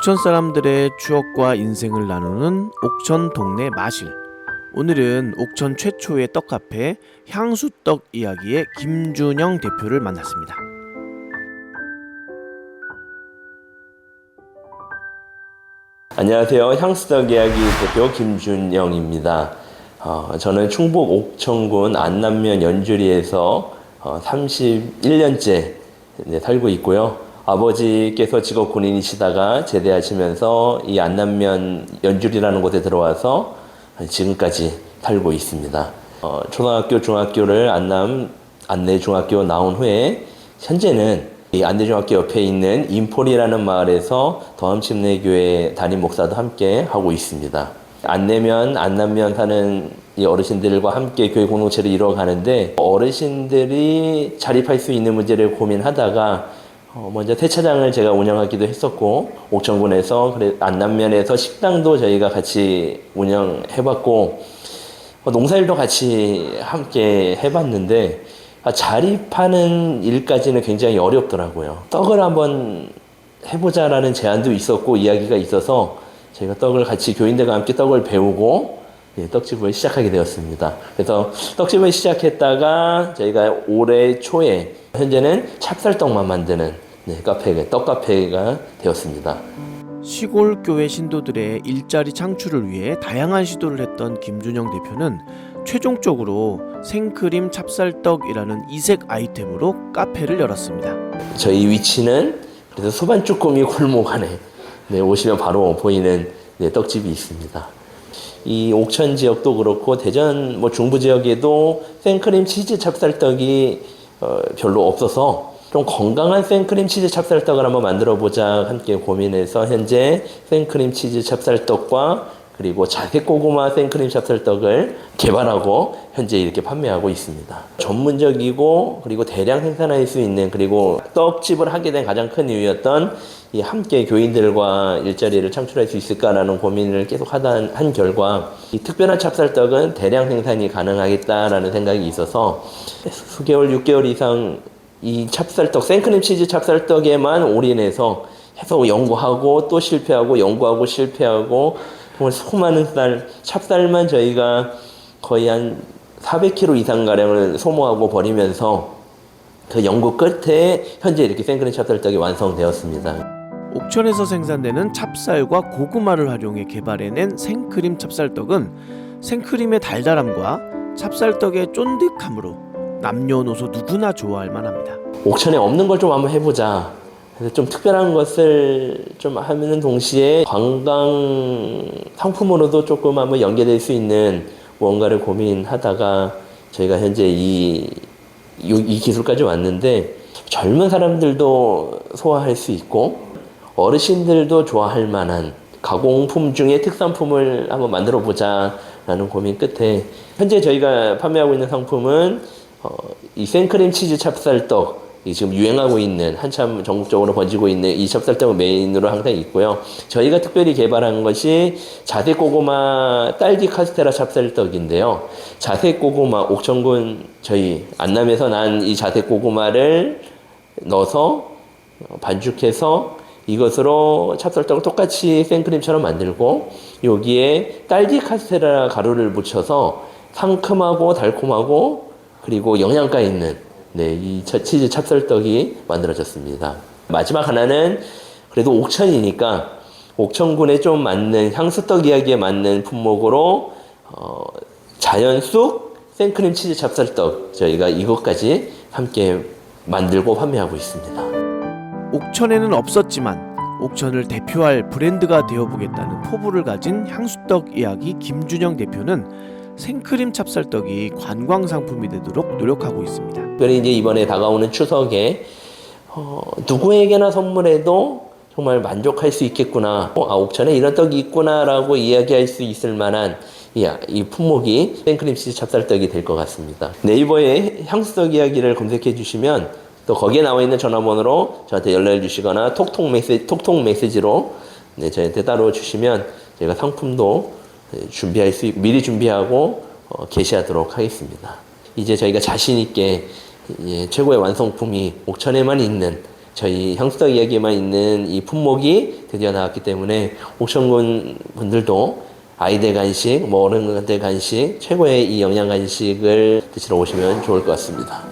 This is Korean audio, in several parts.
옥천 사람들의 추억과 인생을 나누는 옥천 동네 마실. 오늘은 옥천 최초의 떡 카페 향수떡 이야기의 김준영 대표를 만났습니다. 안녕하세요. 향수떡 이야기 대표 김준영입니다. 어, 저는 충북 옥천군 안남면 연주리에서 어, 31년째 살고 있고요. 아버지께서 직업 군인이시다가 제대하시면서 이 안남면 연주리라는 곳에 들어와서 지금까지 살고 있습니다. 어, 초등학교, 중학교를 안남 안내 중학교 나온 후에 현재는 이 안내중학교 옆에 있는 인폴이라는 마을에서 더함침례교회 담임 목사도 함께 하고 있습니다. 안내면, 안남면 사는 이 어르신들과 함께 교회 공동체를 이루어가는데 어르신들이 자립할 수 있는 문제를 고민하다가 어, 먼저 세차장을 제가 운영하기도 했었고 옥천군에서 안남면에서 식당도 저희가 같이 운영해봤고 어, 농사일도 같이 함께 해봤는데 아, 자립하는 일까지는 굉장히 어렵더라고요. 떡을 한번 해보자라는 제안도 있었고 이야기가 있어서 저희가 떡을 같이 교인들과 함께 떡을 배우고 예, 떡집을 시작하게 되었습니다. 그래서 떡집을 시작했다가 저희가 올해 초에 현재는 찹쌀떡만 만드는 네, 카페가 떡 카페가 되었습니다. 시골 교회 신도들의 일자리 창출을 위해 다양한 시도를 했던 김준영 대표는 최종적으로 생크림 찹쌀떡이라는 이색 아이템으로 카페를 열었습니다. 저희 위치는 그래서 소반쭈꾸미 골목 안에 네, 오시면 바로 보이는 네, 떡집이 있습니다. 이 옥천 지역도 그렇고 대전 뭐 중부 지역에도 생크림 치즈 찹쌀떡이 어, 별로 없어서 좀 건강한 생크림 치즈 찹쌀떡을 한번 만들어 보자 함께 고민해서 현재 생크림 치즈 찹쌀떡과 그리고 자색 고구마 생크림 찹쌀떡을 개발하고 현재 이렇게 판매하고 있습니다. 전문적이고 그리고 대량 생산할 수 있는 그리고 떡집을 하게 된 가장 큰 이유였던 이 함께 교인들과 일자리를 창출할 수 있을까라는 고민을 계속 하다 한 결과 이 특별한 찹쌀떡은 대량 생산이 가능하겠다라는 생각이 있어서 수개월, 6개월 이상 이 찹쌀떡, 생크림 치즈 찹쌀떡에만 올인해서 해서 연구하고 또 실패하고 연구하고 실패하고 정말 수많은 쌀, 찹쌀만 저희가 거의 한 400kg 이상 가량을 소모하고 버리면서 그 연구 끝에 현재 이렇게 생크림 찹쌀떡이 완성되었습니다. 옥천에서 생산되는 찹쌀과 고구마를 활용해 개발해낸 생크림 찹쌀떡은 생크림의 달달함과 찹쌀떡의 쫀득함으로 남녀노소 누구나 좋아할 만합니다. 옥천에 없는 걸 좀 한번 해보자. 그래서 좀 특별한 것을 좀 하는 동시에 관광 상품으로도 조금 한번 연계될 수 있는 무언가를 고민하다가 저희가 현재 이, 이, 이 기술까지 왔는데 젊은 사람들도 소화할 수 있고 어르신들도 좋아할 만한 가공품 중에 특산품을 한번 만들어 보자 라는 고민 끝에 현재 저희가 판매하고 있는 상품은 어, 이 생크림 치즈 찹쌀떡 이 지금 유행하고 있는 한참 전국적으로 번지고 있는 이 찹쌀떡을 메인으로 항상 있고요. 저희가 특별히 개발한 것이 자색 고구마 딸기 카스테라 찹쌀떡인데요. 자색 고구마 옥천군 저희 안남에서 난 이 자색 고구마를 넣어서 반죽해서 이것으로 찹쌀떡을 똑같이 생크림처럼 만들고 여기에 딸기 카스테라 가루를 묻혀서 상큼하고 달콤하고 그리고 영양가 있는 네, 이 치즈 찹쌀떡이 만들어졌습니다. 마지막 하나는 그래도 옥천이니까 옥천군에 좀 맞는 향수떡 이야기에 맞는 품목으로 어, 자연 쑥 생크림 치즈 찹쌀떡 저희가 이것까지 함께 만들고 판매하고 있습니다. 옥천에는 없었지만 옥천을 대표할 브랜드가 되어보겠다는 포부를 가진 향수떡 이야기 김준영 대표는 생크림 찹쌀떡이 관광 상품이 되도록 노력하고 있습니다. 특별히 이제 이번에 다가오는 추석에 어, 누구에게나 선물해도 정말 만족할 수 있겠구나. 어, 아, 옥천에 이런 떡이 있구나라고 이야기할 수 있을 만한 이, 이 품목이 생크림 치즈 찹쌀떡이 될 것 같습니다. 네이버에 향수떡 이야기를 검색해 주시면 또 거기에 나와 있는 전화번호로 저한테 연락을 주시거나 톡톡 메시지, 톡톡 메시지로 네, 저희한테 따로 주시면 저희가 상품도 네, 준비할 수 있, 미리 준비하고 어, 게시하도록 하겠습니다. 이제 저희가 자신 있게 예, 최고의 완성품이 옥천에만 있는 저희 향수덕 이야기에만 있는 이 품목이 드디어 나왔기 때문에 옥천군 분들도 아이들 간식, 뭐 어른들 간식, 최고의 이 영양 간식을 드시러 오시면 좋을 것 같습니다.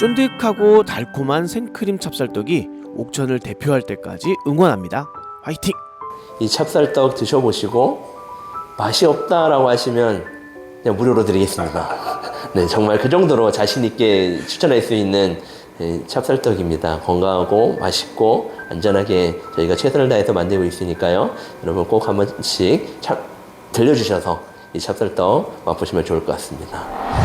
쫀득하고 달콤한 생크림 찹쌀떡이 옥천을 대표할 때까지 응원합니다. 화이팅! 이 찹쌀떡 드셔보시고 맛이 없다라고 하시면 그냥 무료로 드리겠습니다. 네, 정말 그 정도로 자신 있게 추천할 수 있는 예, 찹쌀떡입니다. 건강하고 맛있고 안전하게 저희가 최선을 다해서 만들고 있으니까요. 여러분 꼭 한 번씩 찹, 들려주셔서 이 찹쌀떡 맛보시면 좋을 것 같습니다.